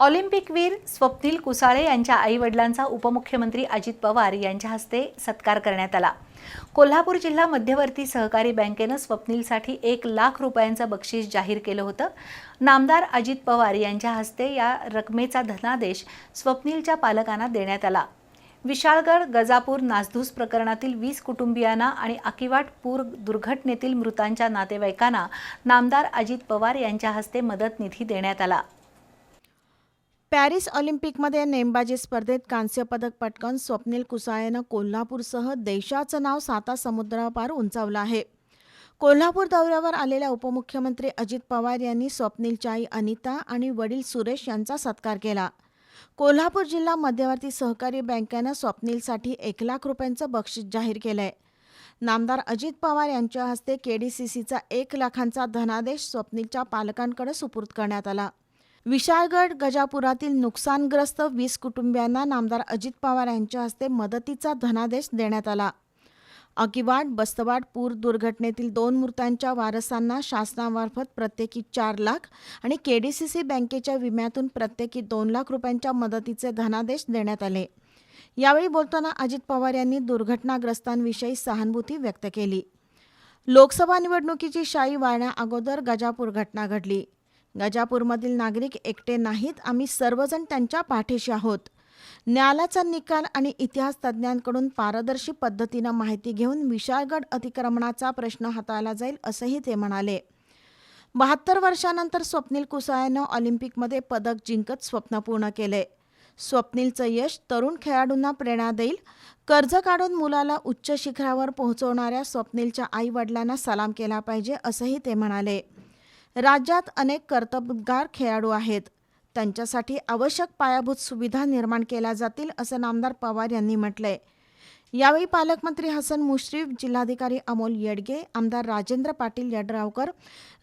ऑलिम्पिकवीर स्वप्नील कुसाळे यांच्या आईवडिलांचा उपमुख्यमंत्री अजित पवार यांच्या हस्ते सत्कार करण्यात आला. कोल्हापूर जिल्हा मध्यवर्ती सहकारी बँकेनं स्वप्नीलसाठी एक लाख रुपयांचं बक्षीस जाहीर केलं होतं. नामदार अजित पवार यांच्या हस्ते या रकमेचा धनादेश स्वप्नीलच्या पालकांना देण्यात आला. विशाळगड गजापूर नासधूस प्रकरणातील वीस कुटुंबियांना आणि अकिवाट पूर दुर्घटनेतील मृतांच्या नातेवाईकांना नामदार अजित पवार यांच्या हस्ते मदत निधी देण्यात आला. पॅरिस ऑलिम्पिकमध्ये नेमबाजी स्पर्धेत कांस्य पदक पटकावून स्वप्नील कुसाळेनं कोल्हापूरसह देशाचं नाव साता समुद्रापार उंचावलं आहे. कोल्हापूर दौऱ्यावर आलेल्या उपमुख्यमंत्री अजित पवार यांनी स्वप्नीलची आई अनिता आणि वडील सुरेश यांचा सत्कार केला. कोल्हापूर जिल्हा मध्यवर्ती सहकारी बँकेनं स्वप्नीलसाठी एक लाख रुपयांचं बक्षीस जाहीर केलंय. नामदार अजित पवार यांच्या हस्ते केडीसीसीचा एक लाखांचा धनादेश स्वप्नीलच्या पालकांकडे सुपूर्द करण्यात आला. विशाळगड गजापुरातील नुकसानग्रस्त वीस कुटुंबियांना नामदार अजित पवार यांच्या हस्ते मदतीचा धनादेश देण्यात आला. अकिवाड बस्तवाड पूर दुर्घटनेतील दोन मृतांच्या वारसांना शासनामार्फत प्रत्येकी चार लाख आणि के डी सी सी बँकेच्या विम्यातून प्रत्येकी दोन लाख रुपयांच्या मदतीचे धनादेश देण्यात आले. यावेळी बोलताना अजित पवार यांनी दुर्घटनाग्रस्तांविषयी सहानुभूती व्यक्त केली. लोकसभा निवडणुकीची शाई वाळण्याअगोदर गजापूर घटना घडली. गजापूरमधील नागरिक एकटे नाहीत आम्ही सर्वजण त्यांच्या पाठीशी आहोत. न्यायालयाचा निकाल आणि इतिहास तज्ज्ञांकडून पारदर्शी पद्धतीनं माहिती घेऊन विशाळगड अतिक्रमणाचा प्रश्न हाताळला जाईल असंही ते म्हणाले. बहात्तर वर्षानंतर स्वप्नील कुसाळ्यानं ऑलिम्पिकमध्ये पदक जिंकत स्वप्न पूर्ण केले. स्वप्नीलचं यश तरुण खेळाडूंना प्रेरणा देईल. कर्ज काढून मुलाला उच्च शिखरावर पोहोचवणाऱ्या स्वप्नीलच्या आई वडिलांना सलाम केला पाहिजे असंही ते म्हणाले. राज्यात अनेक कर्तबगार खेळाडू आहेत. त्यांच्यासाठी आवश्यक पायाभूत सुविधा निर्माण केल्या जातील असं नामदार पवार यांनी म्हटलंय. यावेळी पालकमंत्री हसन मुश्रीफ जिल्हाधिकारी अमोल येडगे आमदार राजेंद्र पाटील यड्रावकर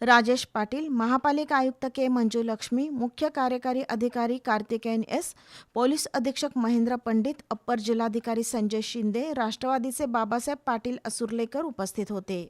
राजेश पाटील महापालिका आयुक्त के मंजुलक्ष्मी मुख्य कार्यकारी अधिकारी कार्तिकेयन एस पोलीस अधीक्षक महेंद्र पंडित अप्पर जिल्हाधिकारी संजय शिंदे राष्ट्रवादीचे बाबासाहेब पाटील असुर्लेकर उपस्थित होते.